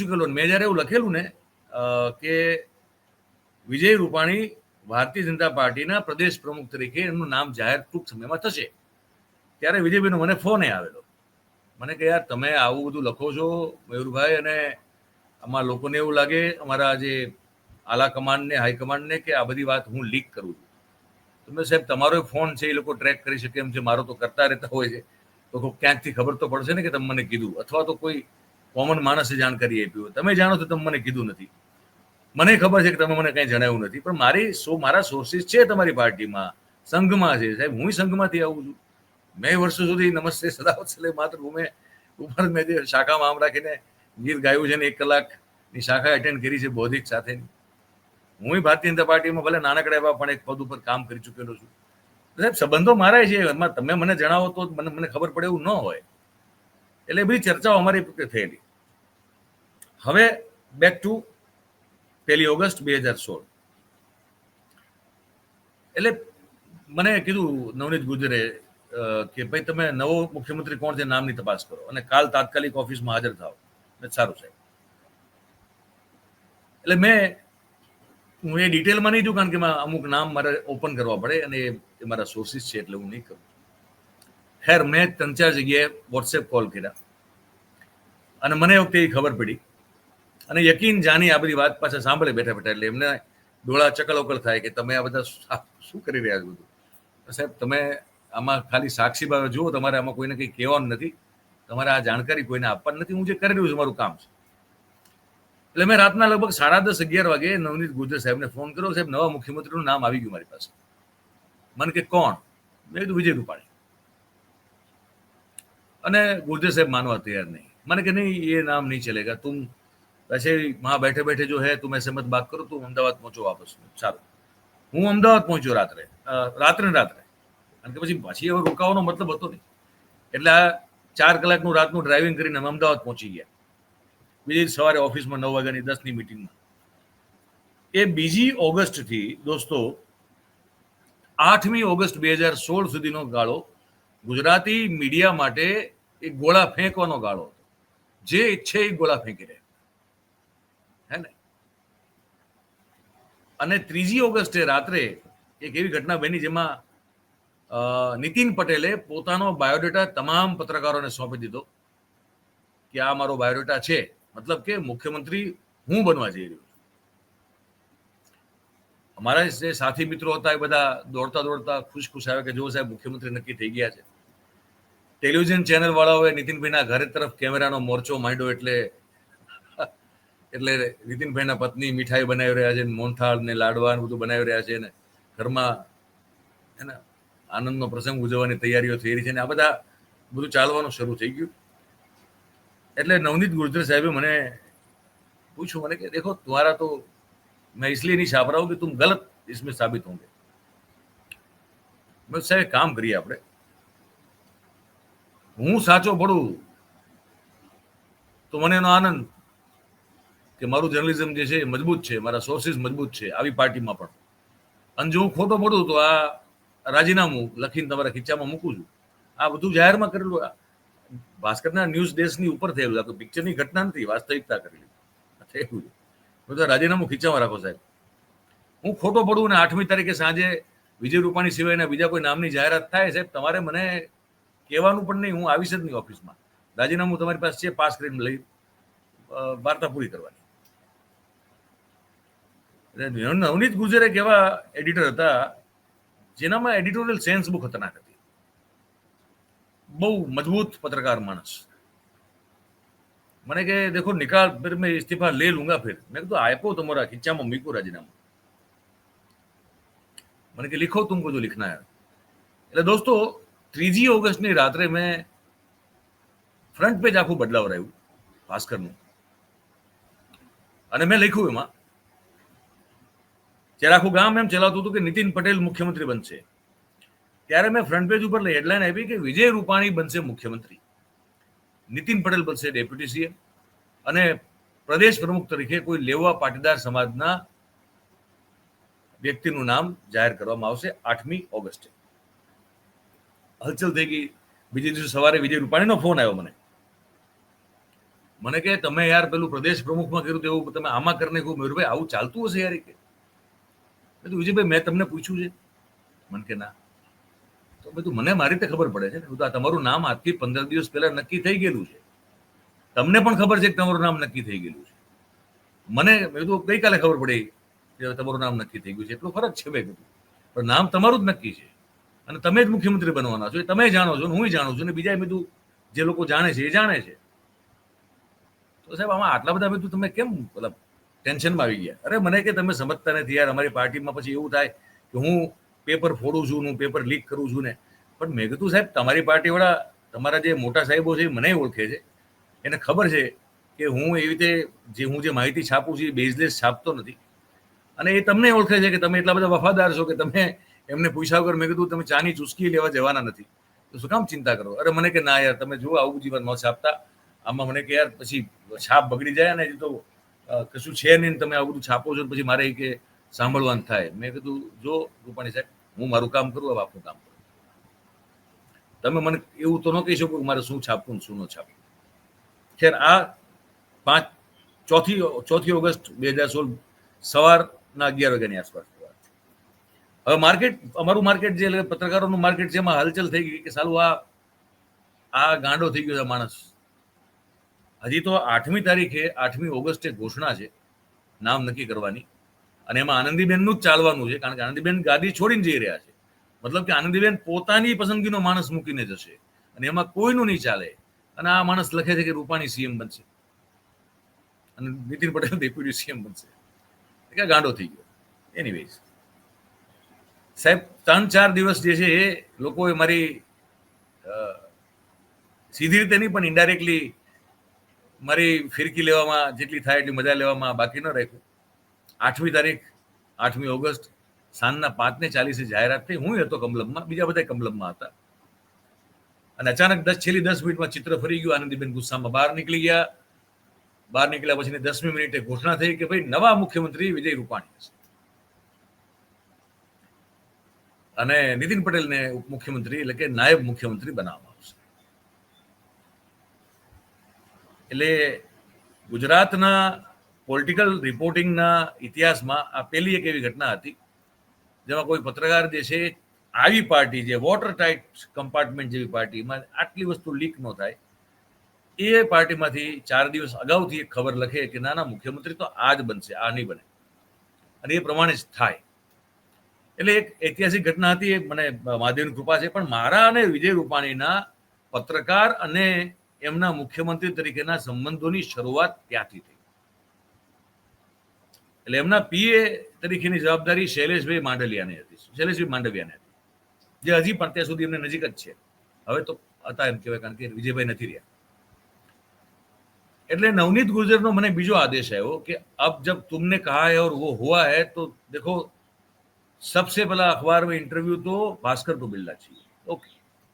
ચૂકેલો મેં જ્યારે એવું લખેલું ને કે વિજય રૂપાણી ભારતીય જનતા પાર્ટીના પ્રદેશ પ્રમુખ તરીકે એમનું નામ જાહેર ટૂંક સમયમાં થશે. ત્યારે વિજયભાઈનો મને ફોન આવેલો. મને કે, યાર, તમે આવું બધું લખો છો મયુરભાઈ અને આમાં લોકોને એવું લાગે, અમારા જે આલા કમાન્ડને હાઈકમાન્ડને કે આ બધી વાત હું લીક કરું છું. તમે સાહેબ, તમારો ફોન છે, એ લોકો ટ્રેક કરી શકે એમ છે, મારો તો કરતા રહેતા હોય છે. તો ક્યાંકથી ખબર તો પડશે ને કે તમે મને કીધું. અથવા તો કોઈ કોમન માણસે જાણકારી કરી આપ્યું તમે જાણો તો તમે મને કીધું નથી. મને ખબર છે કે તમે મને કંઈ જણાવ્યું નથી. પણ મારી સો, મારા સોર્સિસ છે તમારી પાર્ટીમાં. સંઘમાં છે. સાહેબ, હું સંઘમાંથી આવું છું. મેં વર્ષો સુધી નમસ્તે સદાવત્સલે માતૃભૂમે ઉપર મેં જે શાખામાં આમ રાખીને ગીત ગાયું છે ને એક કલાકની શાખા એટેન્ડ કરી છે બૌદ્ધિક સાથેની. હું ભારતીય જનતા પાર્ટીમાં ભલે નાનકડા એવા પણ એક પદ ઉપર કામ કરી ચૂકેલો છું. સાહેબ, સંબંધો મારા છે. એમાં તમે મને જણાવો તો મને મને ખબર પડે એવું ન હોય. એટલે બધી ચર્ચાઓ અમારી થયેલી. હવે બેક ટુ પહેલી ઓગસ્ટ બે હજાર સોળ. એટલે મને કીધું નવનીત ગુજરે કે ભાઈ, તમે નવો મુખ્યમંત્રી કોણ છે, નામની તપાસ કરો. અને કાલ તાત્કાલિક ઓફિસમાં હાજર થાવ સારું સાહેબ. એટલે મેં, હું એ ડિટેલમાં નહીં જોઉં, કારણ કે અમુક નામ મારે ઓપન કરવા પડે અને એ મારા સોર્સિસ છે એટલે હું નહીં કરું. ખેર, મેં ત્રણ ચાર જગ્યાએ વોટ્સએપ કોલ કર્યા. અને મને વખતે એ ખબર પડી અને યકીન જાની આ બધી વાત પાછા સાંભળે બેઠા બેઠા, એટલે એમને ડોળા ચકલવકલ થાય કે તમે આ બધા શું કરી રહ્યા છો બધું? સાહેબ, તમે આમાં ખાલી સાક્ષી ભાવે જુઓ, તમારે આમાં કોઈને કંઈ કહેવાનું નથી. તમારે આ જાણકારી કોઈને આપવાની નથી. હું જે કરી રહ્યું છું, મારું કામ છે. એટલે મેં રાતના લગભગ સાડા દસ, અગિયાર વાગે નવનીત ગુર્જર સાહેબને ફોન કર્યો. સાહેબ, નવા મુખ્યમંત્રીનું નામ આવી ગયું મારી પાસે. મને કે, કોણ? મેં કીધું, વિજય રૂપાણી. અને ગુર્જર સાહેબ માનવા તૈયાર નહીં. મને કે, નહીં, એ નામ નહીં ચલેગા. તું वैसे ही वहां बैठे बैठे जो है तुम ऐसे मत बात करो तुम अमदावाद पहुंचो वापस સારું હું અમદાવાદ પહોંચ્યો રાત્રે અ, રાત્રે ને રાત્રે કારણ કે પછી પાછી હવે રોકાવાનો મતલબ હતો નહીં એટલે આ ચાર કલાકનું રાતનું ડ્રાઇવિંગ કરીને અમે અમદાવાદ પહોંચી ગયા બીજી સવારે ઓફિસમાં નવ વાગ્યાની દસની મિટિંગમાં એ બીજી ઓગસ્ટથી દોસ્તો આઠમી ઓગસ્ટ બે હજાર સોળ સુધીનો ગાળો ગુજરાતી મીડિયા માટે એક ગોળા ફેંકવાનો ગાળો હતો જે ઈચ્છે એ ગોળા ફેંકી રહે અને ત્રીજી ઓગસ્ટે રાત્રે એક એવી ઘટના બની જેમાં નીતિન પટેલે પોતાનો બાયોડેટા તમામ પત્રકારોને સોંપી દીધો કે આ મારો બાયોડેટા છે. મતલબ કે મુખ્યમંત્રી હું બનવા જઈ રહ્યો અમારા જે સાથી મિત્રો હતા એ બધા દોડતા દોડતા ખુશ ખુશ આવ્યા કે જો સાહેબ, મુખ્યમંત્રી નક્કી થઈ ગયા છે. ટેલિવિઝન ચેનલ વાળાઓએ નીતિનભાઈના ઘરે તરફ કેમેરાનો મોરચો માંડ્યો એટલે એટલે નીતિનભાઈના પત્ની મીઠાઈ બનાવી રહ્યા છે ને મોહનથાળ ને લાડવા ને બધું બનાવી રહ્યા છે ને ઘરમાં એને આનંદનો પ્રસંગ ઉજવવાની તૈયારીઓ થઈ રહી છે ને આ બધા બધું ચાલવાનું શરૂ થઈ ગયું એટલે નવનીત ગુર્જર સાહેબે મને પૂછ્યું મને કે દેખો तुम्हारा तो मैं इसलिए नहीं छाप रहा हूं कि तुम गलत इसमें साबित होंगे મેં સાહેબ એક કામ કરીએ આપણે હું સાચો પડું તો મને એનો આનંદ કે મારું જર્નલિઝમ જે છે એ મજબૂત છે, મારા સોર્સિસ મજબૂત છે, આવી પાર્ટીમાં પણ. અને જો હું ખોટો પડું તો આ રાજીનામું લખીને તમારા ખીચામાં મૂકું છું. આ બધું જાહેરમાં કરેલું ભાસ્કરના ન્યૂઝ ડેસ્કની ઉપર થયેલું આ પિક્ચરની ઘટના નથી, વાસ્તવિકતા કરેલી. થયેલું છે. તો રાજીનામું ખીચામાં રાખો સાહેબ. હું ખોટો પડું ને આઠમી તારીખે સાંજે વિજય રૂપાણી સિવાયના બીજા કોઈ નામની જાહેરાત થાય સાહેબ, તમારે મને કહેવાનું પણ નહીં, હું આવીશ જ નહીં ઓફિસમાં. રાજીનામું તમારી પાસે છે, પાસ કરીને લઈ વાર્તા પૂરી કરવાની. નવનીત ગુજર એક એવા એડિટર હતા, જેનામાં એડિટોરિયલ સેન્સ બહુ ખતરનાક હતી. બહુ મજબૂત પત્રકાર માણસ. મને કે, દેખો, નિકાલ ફિર મેં ઇસ્તીફા લે લૂંગા ફેર. મેં કીધું આપો તમારા ખીચામાં મીકો રાજીનામું. મને કે, લિખો તુમકો જો લિખના એટલે દોસ્તો, ત્રીજી ઓગસ્ટની રાત્રે મેં ફ્રન્ટ પેજ આખું બદલાવ રહ્યું ભાસ્કરનું. અને મેં લખ્યું એમાં જ્યારે આખું ગામ એમ ચલાવતું હતું કે નીતિન પટેલ મુખ્યમંત્રી બનશે. ત્યારે મેં ફ્રન્ટ પેજ ઉપર હેડલાઇન આપી કે વિજય રૂપાણી બનશે મુખ્યમંત્રી. નીતિન પટેલ બનશે ડેપ્યુટી સીએમ અને પ્રદેશ પ્રમુખ તરીકે કોઈ લેવા પાટીદાર સમાજના વ્યક્તિનું નામ જાહેર કરવામાં આવશે આઠમી ઓગસ્ટે. હલચલ થઈ ગઈ. બીજે દિવસે સવારે વિજય રૂપાણીનો ફોન આવ્યો મને. મને કે, તમે યાર પેલું પ્રદેશ પ્રમુખમાં કર્યું તેવું તમે આમાં કરીને કહું મયુરભાઈ આવું ચાલતું હશે યાર કે? વિજયભાઈ, મેં તમને પૂછ્યું છે. મને કે, ના. તો બધું મને મારી રીતે ખબર પડે છે ને? આ તમારું નામ આજથી પંદર દિવસ પહેલા નક્કી થઈ ગયેલું છે. તમને પણ ખબર છે કે તમારું નામ નક્કી થઈ ગયેલું છે. મને, મેં કીધું, ગઈકાલે ખબર પડી કે તમારું નામ નક્કી થઈ ગયું છે. એટલો ફરક છે બે કીધું. પણ નામ તમારું જ નક્કી છે. અને તમે જ મુખ્યમંત્રી બનવાના છો. એ તમે જાણો છો હું જાણું છું ને બીજા બધું જે લોકો જાણે છે એ જાણે છે. તો સાહેબ, આમાં આટલા બધા બધું તમે કેમ, મતલબ ટેન્શનમાં આવી ગયા. અરે મને કે તમે સમજતા નથી યાર, અમારી પાર્ટીમાં પછી એવું થાય કે હું પેપર ફોડું છું હું પેપર લીક કરું છું ને. પણ મેં કીધું, સાહેબ, તમારી પાર્ટીવાળા, તમારા જે મોટા સાહેબો છે એ મને ઓળખે છે. એને ખબર છે કે હું એવી રીતે જે હું જે માહિતી છાપું છું એ બેઝલેસ છાપતો નથી. અને એ તમને ઓળખે છે કે તમે એટલા બધા વફાદાર છો કે તમે એમને પૂછ્યા વગર મેં કીધું, તમે ચાની ચૂસકી લેવા જવાના નથી. તો શું કામ ચિંતા કરો? અરે મને કે ના યાર, તમે જુઓ, આવું જીવન ન છાપતા. આમાં મને કે યાર, પછી છાપ બગડી જાય ને હજી તો કશું છે નહીં તમે આવું બધું છાપો છો પછી મારે કે સાંભળવાનું થાય. મેં કીધું, જો રૂપાણી સાહેબ, હું મારું કામ કરું હવે આપનું કામ કરું. તમે મને એવું તો ન કહી શકો કે મારે શું છાપવું ને શું ન છાપવું. ખેર, આ પાંચ, ચોથી ચોથી ઓગસ્ટ બે હજાર સોળ સવારના અગિયાર વાગ્યાની આસપાસ હવે માર્કેટ, અમારું માર્કેટ જે પત્રકારોનું માર્કેટ એમાં હલચલ થઈ ગઈ કે સાલું આ આ ગાંડો થઈ ગયો છે માણસ. હજી તો આઠમી તારીખે, આઠમી ઓગસ્ટે ઘોષણા છે, નામ નક્કી કરવાની. અને એમાં આનંદીબેનનું જ ચાલવાનું છે, કારણ કે આનંદીબેન ગાદી છોડીને જઈ રહ્યા છે. મતલબ કે આનંદીબેન પોતાની પસંદગીનો માણસ મૂકીને જશે. અને એમાં કોઈનું નહીં ચાલે. અને આ માણસ લખે છે કે રૂપાણી સીએમ બનશે. અને નીતિન પટેલ ડેપ્યુટી સીએમ બનશે. એટલે ગાંડો થઈ ગયો. એનીવેઝ સાહેબ, ત્રણ ચાર દિવસ જે છે એ લોકોએ મારી સીધી રીતે નહીં, પણ ઇન્ડાયરેક્ટલી મારી ફિરકી લેવામાં જેટલી થાય એટલી મજા લેવામાં બાકી ન રાખ્યું. આઠમી તારીખ, આઠમી ઓગસ્ટ, સાંજના પાંચને ચાલીસે જાહેરાત થઈ. હું હતો કમલમમાં, બીજા બધા કમલમમાં હતા. અને અચાનક દસ, છેલ્લી દસ મિનિટમાં ચિત્ર ફરી ગયું. આનંદીબેન ગુસ્સામાં બહાર નીકળી ગયા. બહાર નીકળ્યા પછી દસમી મિનિટે ઘોષણા થઈ કે ભાઈ નવા મુખ્યમંત્રી વિજય રૂપાણી હશે. અને નીતિન પટેલને ઉપમુખ્યમંત્રી એટલે કે નાયબ મુખ્યમંત્રી બનાવવામાં આવશે એટલે ગુજરાતના પોલિટિકલ રિપોર્ટિંગના ઇતિહાસમાં આ પહેલી એક એવી ઘટના હતી, જેમાં કોઈ પત્રકાર જે છે, આવી પાર્ટી જે વોટર ટાઇટ કમ્પાર્ટમેન્ટ જેવી પાર્ટીમાં આટલી વસ્તુ લીક ન થાય, એ પાર્ટીમાંથી ચાર દિવસ અગાઉથી એક ખબર લખે કે ના ના, મુખ્યમંત્રી તો આ જ બનશે, આ નહીં બને. અને એ પ્રમાણે જ થાય. એટલે એક ઐતિહાસિક ઘટના હતી, એ મને મહાદેવની કૃપા છે, પણ મારા અને વિજય રૂપાણીના પત્રકાર અને એમના મુખ્યમંત્રી તરીકેના સંબંધોની શરૂઆત ત્યાંથી થઈ. એટલે એમના પીએ તરીકેની જવાબદારી શૈલેષભાઈ માંડલિયાને હતી. શૈલેષભાઈ માંડવિયાને હતી. જે હજી પણ ત્યાં સુધી એમને નજીક જ છે. હવે તો હતા એમ કહેવાય, કારણ કે વિજયભાઈ નથી રહ્યા. એટલે નવનીત ગુર્જરનો મને બીજો આદેશ આવ્યો કે અબ જબ તુમને કહા હૈ ઓર વો હુઆ હૈ, તો દેખો सबसे पहला अखबार में इंटरव्यू तो भास्कर को मिलना